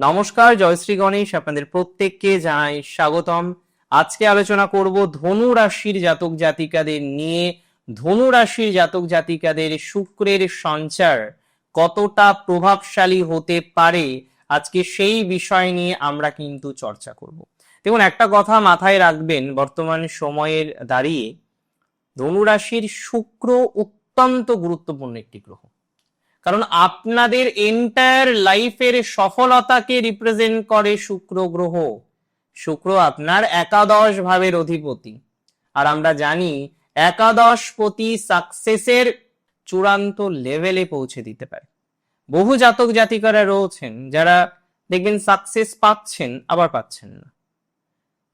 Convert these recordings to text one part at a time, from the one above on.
নমস্কার জয়শ্রী গণেশ। আপনাদের প্রত্যেককে জানাই স্বাগতম। আজকে আলোচনা করব ধনু রাশির জাতক জাতিকাদের নিয়ে। ধনু রাশির জাতক জাতিকাদের শুক্রের সঞ্চার কতটা প্রভাবশালী হতে পারে, আজকে সেই বিষয় নিয়ে আমরা কিন্তু চর্চা করব। দেখুন, একটা কথা মাথায় রাখবেন, বর্তমান সময়ের দাঁড়িয়ে ধনু রাশির শুক্র অত্যন্ত গুরুত্বপূর্ণ একটি গ্রহ। কারণ আপনাদের এন্টায়ার লাইফের সফলতাকে রিপ্রেজেন্ট করে শুক্র গ্রহ। শুক্র আপনার একাদশ ভাবের অধিপতি। আর আমরা জানি একাদশ পতি সাকসেসের চূড়ান্ত লেভেলে পৌঁছে দিতে পারে। বহু জাতক জাতিকারা রয়েছেন যারা দেখবেন সাকসেস পাচ্ছেন, আবার পাচ্ছেন না।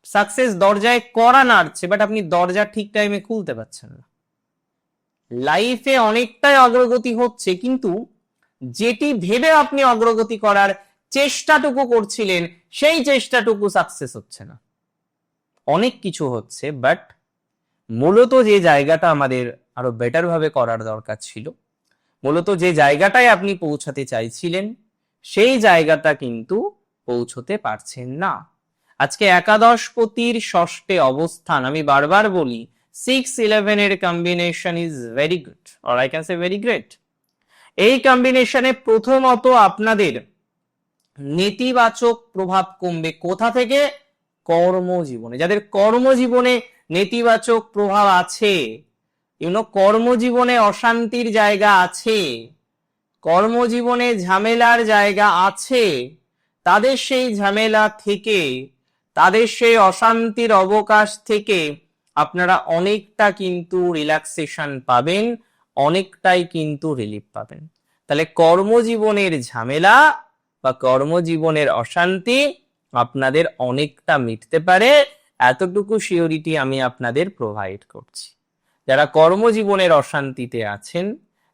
সাকসেস দরজায় করা নাড়ছে বাট আপনি দরজা ঠিক টাইমে খুলতে পারছেন না। লাইফে অনেকটাই অগ্রগতি হচ্ছে, কিন্তু যেটি ভেবে আপনি অগ্রগতি করার চেষ্টাটুকু করছিলেন, সেই চেষ্টাটুকু সাকসেস হচ্ছে না। অনেক কিছু হচ্ছে বাট মূলত যে জায়গাটা আমাদের আরও বেটার ভাবে করার দরকার ছিল, মূলত যে জায়গাটায় আপনি পৌঁছাতে চাইছিলেন, সেই জায়গাটা কিন্তু পৌঁছতে পারছেন না। আজকে একাদশ পতির ষষ্ঠে অবস্থান, আমি বারবার বলি সিক্স ইলেভেনের combination is very good or I can say very great এই কম্বিনেশনে প্রথমত আপনাদের নেতিবাচক প্রভাব কমবে কোথা থেকে? কর্মজীবনে। যাদের কর্মজীবনে নেতিবাচক প্রভাব আছে ইউনো কর্মজীবনে অশান্তির জায়গা আছে, কর্মজীবনে ঝামেলার জায়গা আছে, তাদের সেই ঝামেলা থেকে, তাদের সেই অশান্তির অবকাশ থেকে আপনারা অনেকটা কিন্তু রিল্যাক্সেশন পাবেন, অনেকটাই কিন্তু রিলিফ পাবেন। তাহলে কর্মজীবনের ঝামেলা বা কর্মজীবনের অশান্তি আপনাদের অনেকটা মিটতে পারে। এতটুকু সিওরিটি আমি আপনাদের প্রোভাইড করছি। যারা কর্মজীবনের অশান্তিতে আছেন,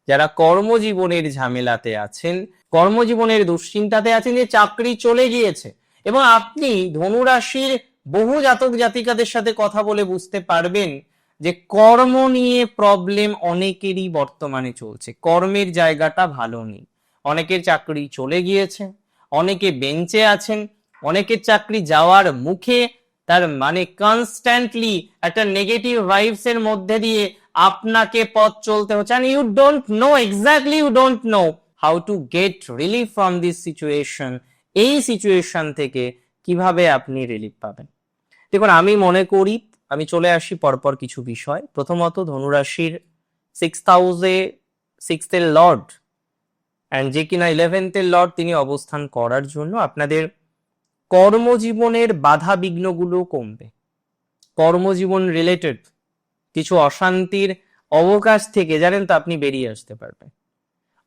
যারা কর্মজীবনের ঝামেলাতে আছেন, কর্মজীবনের দুশ্চিন্তাতে আছেন যে চাকরি চলে গিয়েছে এবং আপনি ধনুরাশির বহু জাতক জাতিকাদের সাথে কথা বলে বুঝতে পারবেন যে কর্ম নিয়ে প্রবলেম অনেকেরই বর্তমানে চলছে। কর্মের জায়গাটা ভালো নেই। অনেকের চাকরি চলে গিয়েছে, অনেকে বেঞ্চে আছেন, অনেকের চাকরি যাওয়ার মুখে তার মানে কনস্ট্যান্টলি একটা নেগেটিভ ভাইবস এর মধ্যে দিয়ে আপনাকে পথ চলতে হচ্ছে। You don't know exactly you don't know how to get relief from this situation এই সিচুয়েশন থেকে কীভাবে আপনি রিলিফ পাবেন? দেখুন, আমি মনে করি, আমি চলে আসি পরপর কিছু বিষয়। প্রথমত, ধনুরাশির সিক্স হাউসে সিক্সথের লর্ড অ্যান্ড যে কিনা ইলেভেন্থের লর্ড তিনি অবস্থান করার জন্য আপনাদের কর্মজীবনের বাধা বিঘ্নগুলো কমবে। কর্মজীবন রিলেটেড কিছু অশান্তির অবকাশ থেকে জানেন তো আপনি বেরিয়ে আসতে পারবেন।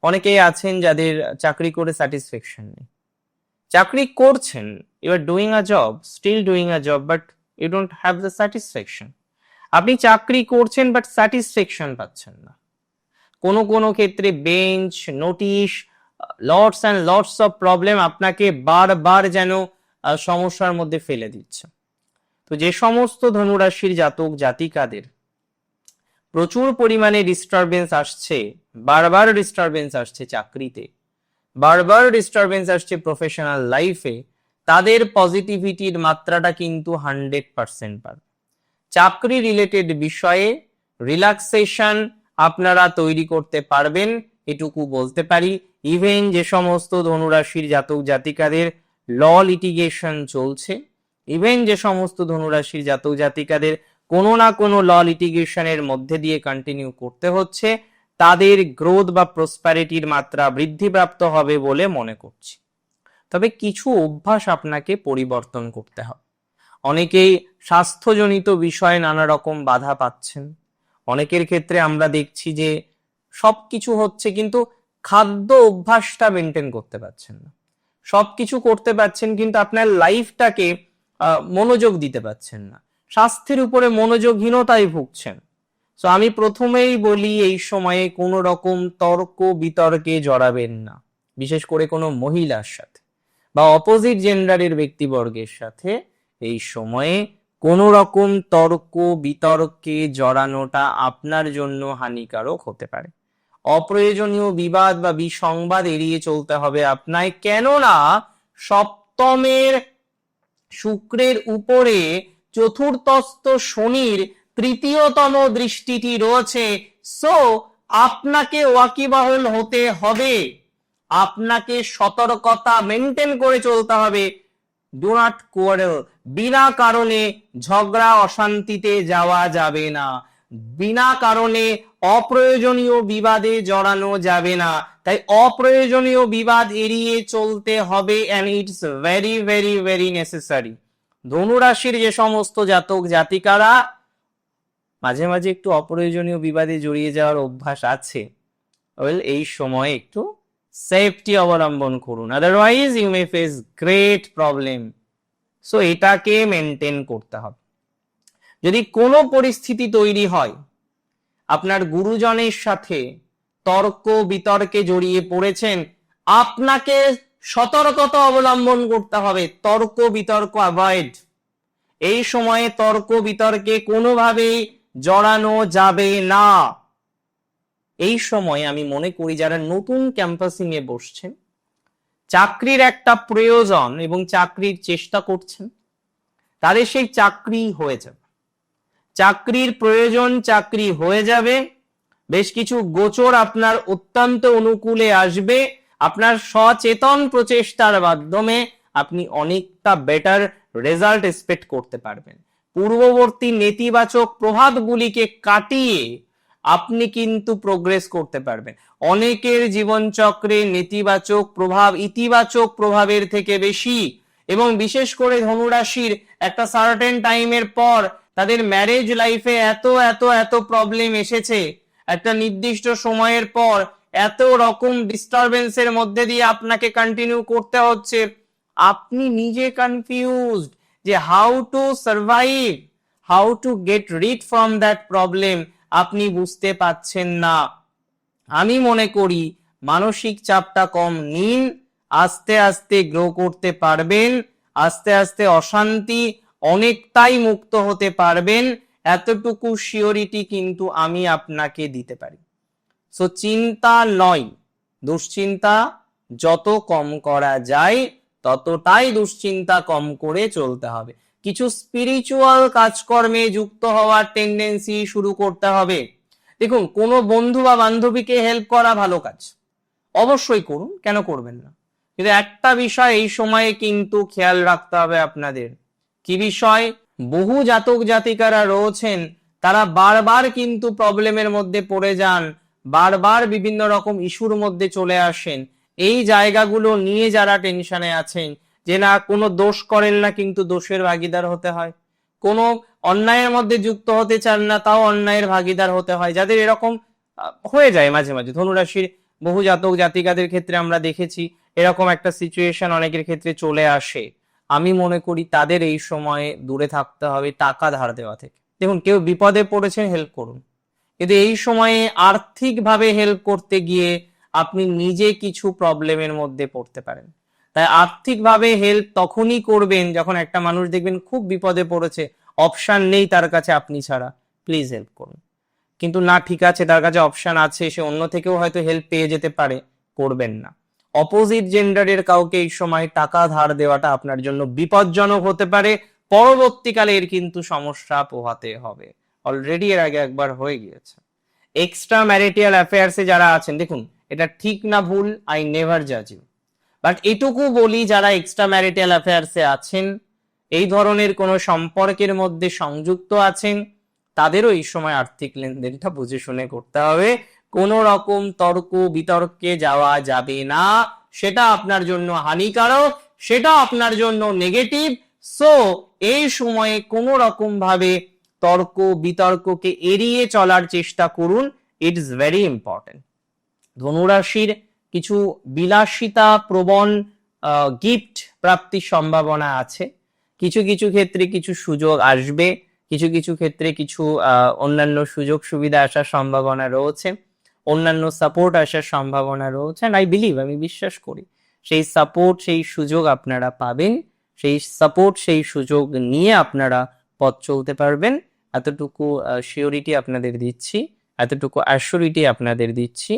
অনেকেই আছেন যাদের চাকরি করে স্যাটিসফ্যাকশন নেই। চাকরি করছেন you are doing a job still doing a job but you don't have the satisfaction আপনি চাকরি করছেন বাট স্যাটিসফ্যাকশন পাচ্ছেন না। কোনো কোনো ক্ষেত্রে bench notice lots and lots of problem আপনাকে বারবার যেন সমস্যার মধ্যে ফেলে দিচ্ছে। তো যে সমস্ত ধনুরাশির জাতক, জাতিকাদের প্রচুর পরিমাণে ডিস্টারবেন্স আসছে, বারবার ডিস্টারবেন্স আসছে চাকরিতে, বারবার ডিস্টারবেন্স আসছে প্রফেশনাল লাইফে তাদের পজিটিভিটির মাত্রাটা কিন্তু হান্ড্রেড পার্সেন্ট পাবে। চাকরি রিলেটেড বিষয়ে রিল্যাক্সেশন আপনারা তৈরি করতে পারবেন, এটুকু বলতে পারি। ইভেন যে সমস্ত ধনুরাশির জাতক জাতিকাদের ল লিটিগেশন চলছে ইভেন যে সমস্ত ধনুরাশির জাতক জাতিকাদের কোনো না কোনো ল লিটিগেশনের মধ্যে দিয়ে কন্টিনিউ করতে হচ্ছে, তাদের গ্রোথ বা প্রসপ্যারিটির মাত্রা বৃদ্ধিপ্রাপ্ত হবে বলে মনে করছি। তবে কিছু অভ্যাস আপনাকে পরিবর্তন করতে হবে। অনেকেই স্বাস্থ্যজনিত বিষয়ে নানা রকম বাধা পাচ্ছেন। অনেকের ক্ষেত্রে আমরা দেখছি যে সব কিছু হচ্ছে কিন্তু খাদ্য অভ্যাসটা মেনটেন করতে পারছেন না। সব কিছু করতে পারছেন কিন্তু আপনার লাইফটাকে মনোযোগ দিতে পারছেন না। স্বাস্থ্যের উপরে মনোযোগহীনতায় ভুগছেন। তো আমি প্রথমেই বলি এই সময়ে কোনো রকম তর্ক বিতর্কে জড়াবেন না। বিশেষ করে কোনো মহিলার সাথে। বা অপোজিট জেন্ডারের ব্যক্তিবর্গের সাথে এই সময়ে কোনো রকম তর্ক, বিতর্কে জড়ানোটা আপনার জন্য হানিকারক হতে পারে। অপ্রয়োজনীয় বিবাদ বা বিসংবাদ এড়িয়ে চলতে হবে আপনায়। কেননা সপ্তমের শুক্রের উপরে চতুর্থস্থ শনির তৃতীয়তম দৃষ্টিটি রয়েছে। সো আপনাকে ওয়াকিবহল হতে হবে। আপনাকে সতর্কতা মেনটেন করে চলতে হবে। ডু নট কোয়ারেল বিনা কারণে ঝগড়া অশান্তিতে যাওয়া যাবে না। বিনা কারণে অপ্রয়োজনীয় বিবাদে জড়ানো যাবে না। তাই অপ্রয়োজনীয় বিবাদ এড়িয়ে চলতে হবে and it's very very very necessary ধনুরাশির যে সমস্ত জাতক জাতিকারা, মাঝে মাঝে একটু অপ্রয়োজনীয় বিবাদে জড়িয়ে যাওয়ার অভ্যাস আছে। ওয়েল এই সময়ে একটু সেফটি অবলম্বন করুন। Otherwise you may face great problem so এটাকে মেনটেন করতে হবে। যদি কোনো পরিস্থিতি তৈরি হয়, আপনার গুরুজনের সাথে তর্ক বিতর্কে জড়িয়ে পড়েছেন, আপনাকে সতর্কতা অবলম্বন করতে হবে, তর্ক বিতর্ক অ্যাভয়েড এই সময়ে তর্ক বিতর্কে কোনোভাবেই জড়ানো যাবে না। এই সময় আমি মনে করি যারা নতুন ক্যাম্পাসিং এ বসছেন, চাকরির একটা প্রয়োজন এবং চাকরির চেষ্টা করছেন, তাদের সেই চাকরি হয়ে যাবে। চাকরির প্রয়োজন চাকরি হয়ে যাবে, বেশ কিছু গোচর আপনার অত্যন্ত অনুকূলে আসবে, আপনার সচেতন প্রচেষ্টার মাধ্যমে আপনি অনেকটা বেটার রেজাল্ট এক্সপেক্ট করতে পারবেন। পূর্ববর্তী নেতিবাচক প্রভাবগুলিকে কাটিয়ে আপনি কিন্তু প্রোগ্রেস করতে পারবেন। অনেকের জীবনচক্রে নেতিবাচক প্রভাব, ইতিবাচক প্রভাবের থেকে বেশি এবং বিশেষ করে ধনুরাশির একটা সার্টেন টাইমের পর তাদের ম্যারেজ লাইফে এত এত এত প্রবলেম এসেছে। একটা নির্দিষ্ট সময়ের পর এত রকম ডিস্টারবেন্সের মধ্যে দিয়ে আপনাকে কন্টিনিউ করতে হচ্ছে। আপনি নিজে কনফিউজড যে how to survive how to get rid from that problem আপনি বুঝতে পাচ্ছেন না। আমি মনে করি মানসিক চাপটা কম। নিন আস্তে আস্তে গ্রো করতে পারবেন। আস্তে আস্তে অশান্তি অনেকটাই মুক্ত হতে পারবেন। এতটুকু শিওরিটি কিন্তু আমি আপনাকে দিতে পারি। সো চিন্তা নয়। দুশ্চিন্তা যত কম করা যায়, ততটাই দুশ্চিন্তা কম করে চলতে হবে। কিছু স্পিরিচুয়াল কাজকর্মে যুক্ত হওয়ার টেন্ডেন্সি শুরু করতে হবে। দেখুন, কোনো বন্ধু বা বান্ধবীকে হেল্প করা ভালো কাজ। অবশ্যই করুন, কেন করবেন না? কিন্তু একটা বিষয় এই সময়ে কিন্তু খেয়াল রাখতে হবে আপনাদের। কি বিষয়? বহু জাতক জাতিকারা রয়েছেন, তারা বারবার কিন্তু প্রবলেমের মধ্যে পড়ে যান, বারবার বিভিন্ন রকম ইস্যুর মধ্যে চলে আসেন। এই জায়গাগুলো নিয়ে যারা টেনশনে আছেন যে না, কোনো দোষ করেন না কিন্তু দোষের ভাগিদার হতে হয়। কোনো অন্যায়ের মধ্যে যুক্ত হতে চান না, তাও অন্যায়ের ভাগিদার হতে হয়। যাদের এরকম হয়ে যায় মাঝে মাঝে। ধনুরাশির বহু জাতক জাতিকাদের ক্ষেত্রে আমরা দেখেছি, এরকম একটা সিচুয়েশন অনেকের ক্ষেত্রে চলে আসে। আমি মনে করি তাদের এই সময়ে দূরে থাকতে হবে, টাকা ধার দেওয়া থেকে। দেখুন, কেউ বিপদে পড়েছে হেল্প করুন। কিন্তু এই সময়ে আর্থিকভাবে হেল্প করতে গিয়ে আপনি নিজে কিছু প্রবলেমের মধ্যে পড়তে পারেন। তাই আর্থিকভাবে হেল্প তখনই করবেন যখন একটা মানুষ দেখবেন খুব বিপদে পড়েছে। অপশন নেই তার কাছে আপনি ছাড়া। প্লিজ হেল্প করুন। কিন্তু না, ঠিক আছে, তার কাছে অপশন আছে, সে অন্য থেকেও হয়তো হেল্প পেয়ে যেতে পারে, করবেন না। অপোজিট জেন্ডারের কাউকে এই সময় টাকা ধার দেওয়াটা আপনার জন্য বিপজ্জনক হতে পারে। পরবর্তীকালে এর কিন্তু সমস্যা পোহাতে হবে। অলরেডি এর আগে একবার হয়ে গিয়েছে। এক্সট্রা ম্যারিটিয়াল অ্যাফেয়ার্সে যারা আছেন, দেখুন, এটা ঠিক না ভুল আই নেভার জাজ ইউ বাট এটুকু বলি যারা এক্সট্রা ম্যারিটাল অ্যাফেয়ার্সে আছেন, এই ধরনের কোনো সম্পর্কের মধ্যে সংযুক্ত আছেন, তাদেরও এই সময় আর্থিক লেনদেনটা বুঝে শুনে করতে হবে। কোনো রকম তর্ক বিতর্কে যাওয়া যাবে না। সেটা আপনার জন্য হানিকারক, সেটা আপনার জন্য নেগেটিভ সো এই সময়ে কোনো রকম ভাবে তর্ক বিতর্ককে এড়িয়ে চলার চেষ্টা করুন। ইটস ভেরি ইম্পর্টেন্ট ধনুরাশির কিছু বিলাসিতা প্রবণ গিফট প্রাপ্তির সম্ভাবনা আছে। কিছু কিছু ক্ষেত্রে কিছু সুযোগ আসবে, কিছু কিছু ক্ষেত্রে কিছু অন্যান্য সুযোগ সুবিধা আসার সম্ভাবনা রয়েছে, অন্যান্য সাপোর্ট আসার সম্ভাবনা রয়েছে আই বিলিভ আমি বিশ্বাস করি, সেই সাপোর্ট সেই সুযোগ আপনারা পাবেন, সেই সাপোর্ট সেই সুযোগ নিয়ে আপনারা পথ চলতে পারবেন। এতটুকু শিওরিটি আপনাদের দিচ্ছি, এতটুকু অ্যাসিওরিটি আপনাদের দিচ্ছি।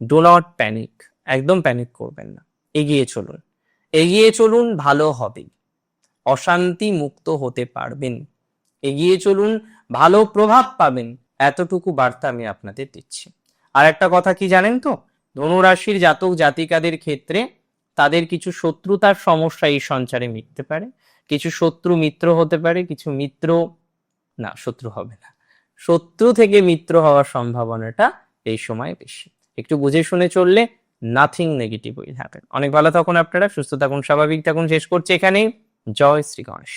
ডো নট প্যানিক একদম প্যানিক করবেন না। এগিয়ে চলুন। এগিয়ে চলুন ভালো হবে। অশান্তি মুক্ত হতে পারবেন। এগিয়ে চলুন ভালো প্রভাব পাবেন। এতটুকু বার্তা আমি আপনাদের দিচ্ছি। আর একটা কথা কি জানেন তো? ধনুরাশির জাতক জাতিকাদের ক্ষেত্রে তাদের কিছু শত্রুতার সমস্যা এই সঞ্চারে মিটতে পারে। কিছু শত্রু মিত্র হতে পারে, কিছু মিত্র না, শত্রু হবে না। শত্রু থেকে মিত্র হওয়ার সম্ভাবনাটা এই সময় বেশি। একটু বুঝে শুনে চললে নাথিং নেগেটিভ উইল হ্যাপেন অনেক ভালো থাকুন আপনারা, সুস্থ থাকুন, স্বাভাবিক থাকুন। শেষ করছি এখানেই। জয় শ্রী গণেশ।